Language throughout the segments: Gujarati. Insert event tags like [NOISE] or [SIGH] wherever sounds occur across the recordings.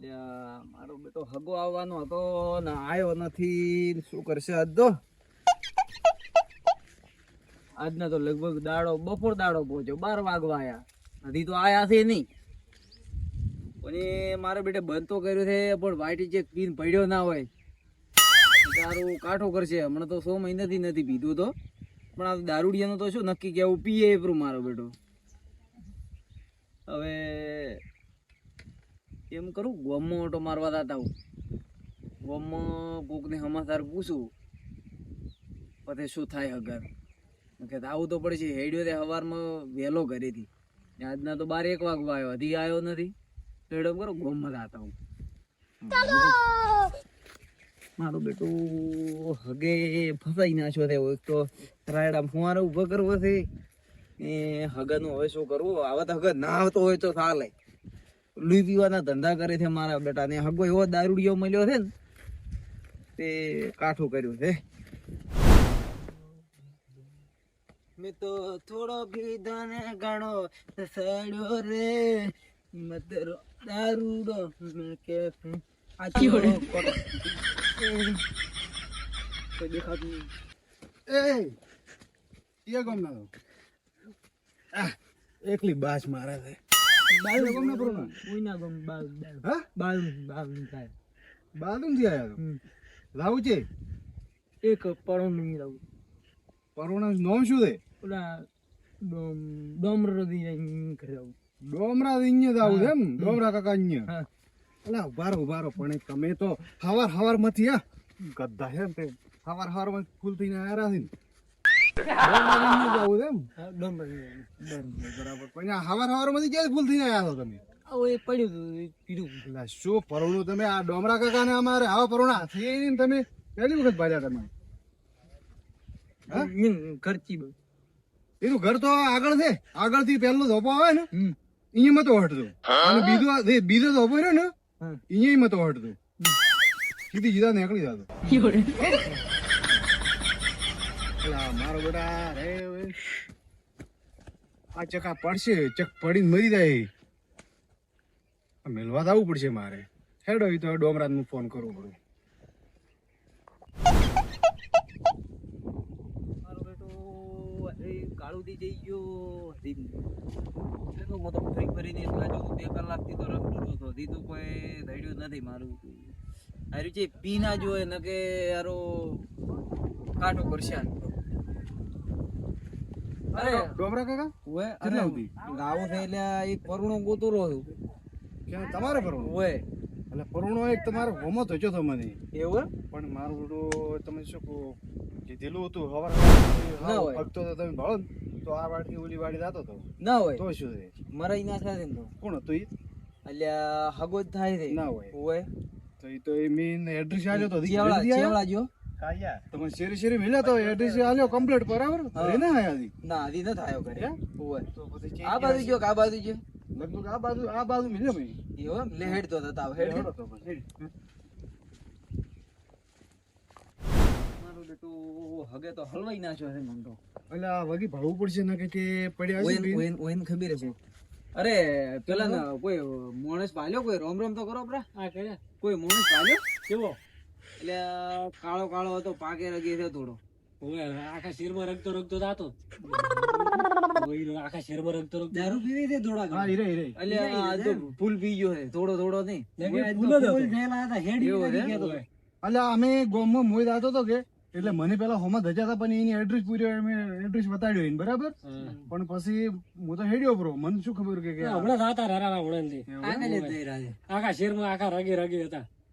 મારો બેટો હગો આવવાનો હતો ને આવ્યો નથી શું કરશે આજ તો? આજના તો લગભગ દાડો, બપોર દાડો પહોંચ્યો, બાર વાગવા આવ્યા હજી તો આયા છે નહીં. પણ એ મારા બેટે બંધ તો કર્યું છે, પણ વાઈટી ચેક પીન પડ્યો ના હોય. દારૂ કાઠો કરશે, હમણાં તો સો મહિનાથી નથી પીધું તો. પણ આ દારૂડિયાનું તો શું નક્કી કેવું પીએ એપરું મારો બેટો. હવે એમ કરું ગોમમાં ઓટો મારવા જતા હું. ગોમમાં કોકને સમાચાર પૂછું પછી શું થાય હગર. કે આવું તો પડશે હેડ્યો તે સવારમાં વહેલો ઘરેથી ને આજના તો બાર એક વાગવા આવ્યો હજી આવ્યો નથી. તો એડમ કરો ગોમમાં જતા હું. મારું બેટું હગે ફસાઈ નાખ્યો છે એક તો રાયડા ફુવારો ઊભો કરવો છે. એ હગાનું હવે શું કરવું? આવા તો હગર ના આવતો હોય તો ચાલે. લુઈ પીવાના ધંધા કરે છે મારા બેટા ને હગો એવો દારૂડિયો મળ્યો છે ને તે કાઠું કર્યું છે. મેં તો થોડો પીધો ને ઘણો સડ્યો રે. મતરો દારૂડો મેં કે આ તો દેખાતું નહીં. એ એ ગમ. ના આ એકલી બાસ મારે છે. બાલ ગમ ના પૂરું કોઈના ગમ બાલ બાલ હા? બાલ બાલ થાય. બાદુમથી આયા. લાવું છે? એક પરોણ નહીં પરોણા નોમ શું છે? ઓલા ડોમ ડોમર કરે આવું. ડોમરા જ આવું એમ? ડોમરા કાકા અહીંયા. હા. અલા ઉભારો ઉભારો પણ તમે તો હવાર હવારમાંથી આ ગદ્દા ને તે. હવાર હવારમાં ફૂલ થઈને આયા છે [LAUGHS] એમ. બરાબર. પણ હવાર હવારમાંથી ક્યારે ભૂલ થઈને આયા છો તમે? એ પડ્યું હતું શું પરોણું તમે? આ ડોમરા કાકા ને અમારે આવા પરોણા થઈ તમે પહેલી વખત ભાજ્યા તમે ખર્ચી એનું ઘર તો આગળ છે. આગળથી પહેલો ધોપો આવે ને અહીંયા મતો હટતો અને બીજો બીજો ધોપો રહ્યો ને અહીંયા મતો હટતો સીધી જીધા નીકળી જતો મારો બેટા રે. આ ચકા પડશે, ચક પડીને મરી જાય. મેલવા તો આવવું પડશે મારે. હેડો તો ડોમરાજનું ફોન કરવો પડે. મારો બેટો એ કાળુદી જઈ ગયો ફરી ફરીને બે કલાકથી તો રખડતો હતો. હજી તો કોઈ ધડ્યું નથી મારું. હારું છે, પી ના જોવે, ને કે યારો કાંટો કરશે તો. અરે ડોમરા કાકા? ઓએ અરે કેટલા સુધી? ગાવું છે એટલે એક પરુણો ગોતો રહ્યો ક્યાં? તમારો પરુણો? ઓએ એટલે પરુણો એક તમારો હોમો તો મને એવું? પણ મારું બધું તમે શું કહો કીધેલું હતું હવાર. ફગતો તો તમે ભાળો તો આ વાડી ઓલી વાડી જાતો તો. ના હોય. તો શું છે? મરાઈ ના થાય ને તો. કોણ હતું ઈ? એટલે હગો થાય રે ના હોય. ઓએ તો ઈ તો એ મેન એડ્રેસ આલ્યો તો ચેવડા ચેવડા જો તમે શેરી શેરી મળ્યા તો એડ્રેસ આલ્યો કમ્પ્લીટ બરાબર? હે. ના આયા દી ના આદી ન થાયો કરે ઓય. તો પછી આ બાજુ જો આ બાજુ જો લગભગ આ બાજુ આ બાજુ મિલ્યો મે એવો લે હેડ તો તાવ હેડ તો પછી. મારું બેટું હગે તો હલવાઈ નાખ્યો છે મન એટલે આ વગી ભાવવું પડશે ને કે કે પડ્યા છે ખબર છે. અરે પેલા ના કોઈ મોણસ પાલ્યો? કોઈ રોમ રોમ તો કરો પ્રા? આ કર્યા કોઈ મોણસ પાલ્યો? કેવો? એટલે કાળો કાળો હતો પાકે રગી થયો થોડો. ઓય આખા શેરમાં રંગતો રંગતો જાતો. ઓય આખા શેરમાં રંગતો રંગતો. દારૂ પીવી છે થોડા હા હીરે હીરે એટલે આ તો ફૂલ પી ગયો છે થોડો થોડો નહીં. ફૂલ હતો. એટલે અમે ગામમાં મોઈ દાતો હતો કે એટલે મને પેલા હોમાં ધજા હતા પણ એની એડ્રેસ પૂર્યો એડ્રેસ બતાડ્યો એને બરાબર? પણ પછી હું તો હેડ્યો બ્રો મને શું ખબર કે હમણાં રાતા રારા લઈ આખા શેરમાં આખા રગે રગે હતા.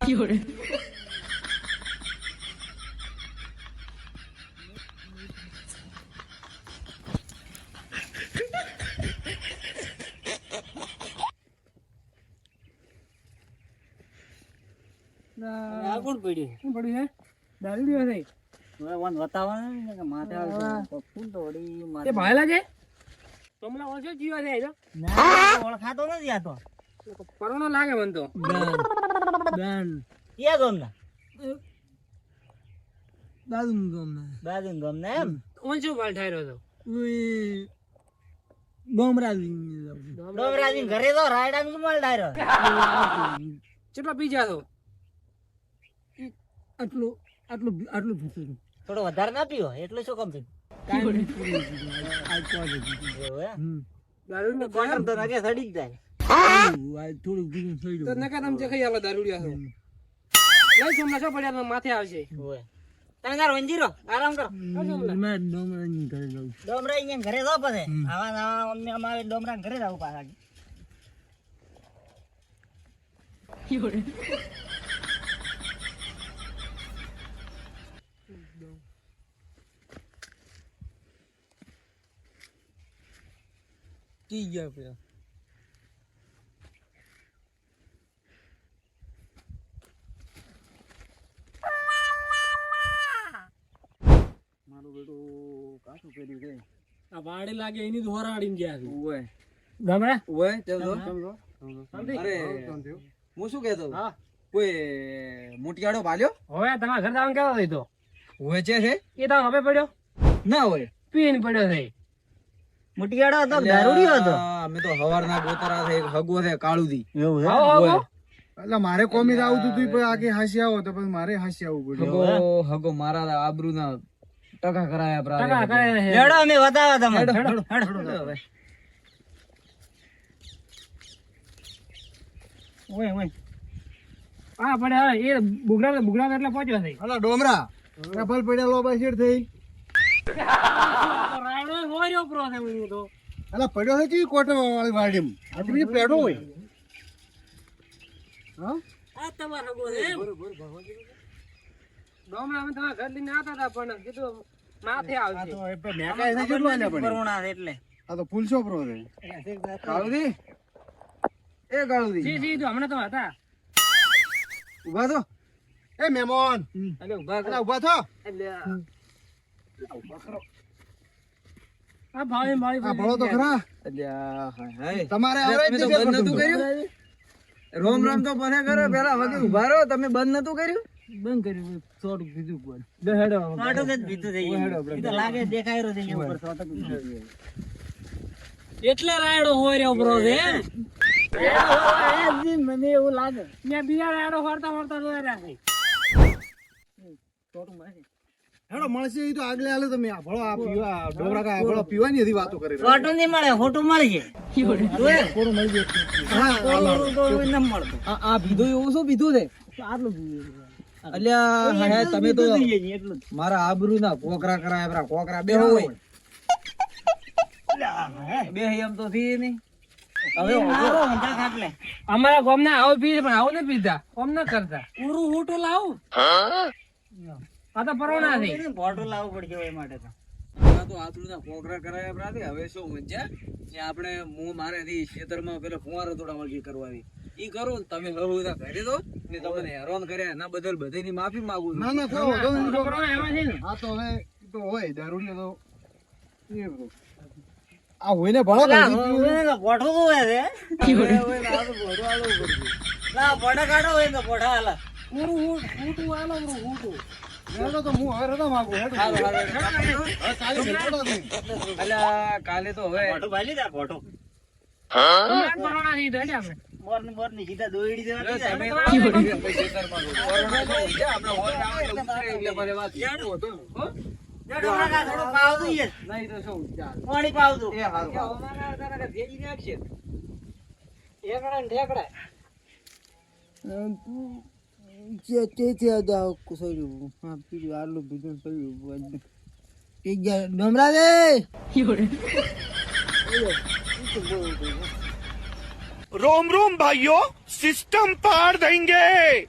有人。આ કોણ પડ્યું? દારૂ પીવા થઈ? હવે વન માથે આવે તો માથે. ભાયલા છે? તમને ઓછો જીવા છે. ઓળખાતો નથી આ તો. લાગે મને તો. બેન. ક્યાં ગામના? દાદુ ગમના. દાદુ ગામના એમ? કોણ શું ભાલ ઠાયરો હતો ગોમરાજી. ડોમરાજી ઘરે તો રાયડા નું માલ ડાયરો. કેટલા પીજા તો આટલું આટલું આટલું ભૂસું થોડો વધારે ના પીવો એટલું શું કમ એવું એમ? દારૂડિયો ક્વાર્ટર તો નાકે સડી જ જાય. થોડું ભૂસું થઈ તો નકા તમે જે ખાઈ આલો દારૂડિયા છો લઈ સોમલા છો પડ્યા માથે આવશે. ઓય. તમે તાર વંજીરો આરામ કરો. મેં ડોમરાજી ઘરે જાઉં ડોમરા અહીંયા ઘરે જાવ પછી. આવા ને આવા અમને અમારે ડોમરા ઘરે જાવ પાછા. કી ગયા પેલા મારું બેટું કાઠું કર્યું છે. આ વાડી લાગે એની તો હોરાડીને ગયા છે. ઓય ગમે? ઓય ચાલ તો અરે હું. શું કહેતો? હા. કોઈ મોટિયાડો ભાલ્યો? હવે તમારા ઘર જવાનું કેવો હતો હોય છે છે? એ તો હવે પડ્યો. ના હોય. પીન પડ્યો છે. મોટિયાડો હતો કે હતો? અમે તો હવારના ગોતરા છે એક હગો છે કાળુદી. એવું છે? ઓય. એટલે મારે કોમી આવતું હતું પણ આગે હાસી આવો તો પછી મારે હાસી આવવું પડ્યું. હગો હગો મારા આબરૂના ટકા કરાયા પ્રા ટકા કરાયા હેડો અમે બતાવા તમને. હેડો, હેડો. ઓય ઓય. આ પડે હા એ બુગડા બુગડા એટલે પહોંચ્યો છે. હલા ડોમરા. રફલ પડ્યા લો શેર થઈ. રાણો હોર્યો પ્રો છે હું તો. અલા પડ્યો છે ચી કોટ વાળી વાડીમ આટલી પેડો હોય. હા આ તમારો હગો બરોબર ગામડા અમે તમારા ઘર લઈને આવતા હતા પણ કીધું માથે આ આવશે. તો એ પણ મેકાય છે કેટલું આલ્યા પડે કરુણા એટલે આ તો ફૂલ છોપરો છે. કાળુદી એ કાળુદી જી જી તો હમણાં તો હતા. ઊભા થો. એ મહેમાન. એટલે ઊભા અલા ઊભા થો. એટલે આ ભળો તો ખરા. એટલે હાય હાય. તમારે આવડે તો બંધ નતું કર્યું? રોમ રામ તો મને કરો પેલા વગે ઊભા રહો તમે બંધ નતું કર્યું? બંધ કરી થોડું કીધું પણ બે હેડો જ ભીતું થઈ ગયું. તો લાગે દેખાય રહ્યો છે ઉપર. સોટક એટલે રાયડો હોર્યો બ્રો છે મને એવું લાગે. મેં બીજા રાયડો હોરતા હોરતા રોય રહ્યા છે. હેડો મળશે એ તો આગલે હાલે તમે. આ ભળો આ પીવા ડોબરા કા આ ભળો પીવાની હતી વાતો કરી રહ્યા. ફોટો નહીં મળે ફોટો મળશે હા કોરું તો ન મળતું. આ આ પીધું એવું શું પીધું છે? આટલું પીધું અલ્યા હા તમે તો મારા આબરૂ ના કોકરા કરાય પેલા કોકરા બે હોય. બે એમ તો થી નહીં. અમારા ગામના આવો પી પણ આવું ન કરતા. પૂરું હોટું લાવું. આ તો પરોણા છે. ફોટો લાવવો પડશે એ માટે તો. તો આબરૂ ના કોકરા કરાયા પ્રાતે હવે શું મજા? કે આપણે હું મારે થી ખેતરમાં પેલો ફુવારો થોડા વળગી કરવાની. ઈ કરો ને તમે બહુ બધા કરી દો ને તમને હેરાન કર્યા એના બદલ બધાની માફી માંગુ છું. ના ના થો વાંધો નહીં, તો એમાં છે ને. આ તો હવે તો હોય દારૂડિયો તો એ બધું. આ હોય ને પીવું. ફોટો તો હોય છે. [LAUGHS] ના ફોટો કાઢો હોય તો ફોટો હાલે. પૂરું હોટું આલો પૂરું હોટું હેડો તો હું કાલે ભેગો નહીં. કાલે તો હવે દે મોર ને મોરની સીધા દોયડી દેવા તમે તો. પાણી પાવ દઉં એ હારું. કે અમારા ભેગી નાખશે. ઠેકડા ને ડમરા દે रोम रोम भाइयों सिस्टम पार देंगे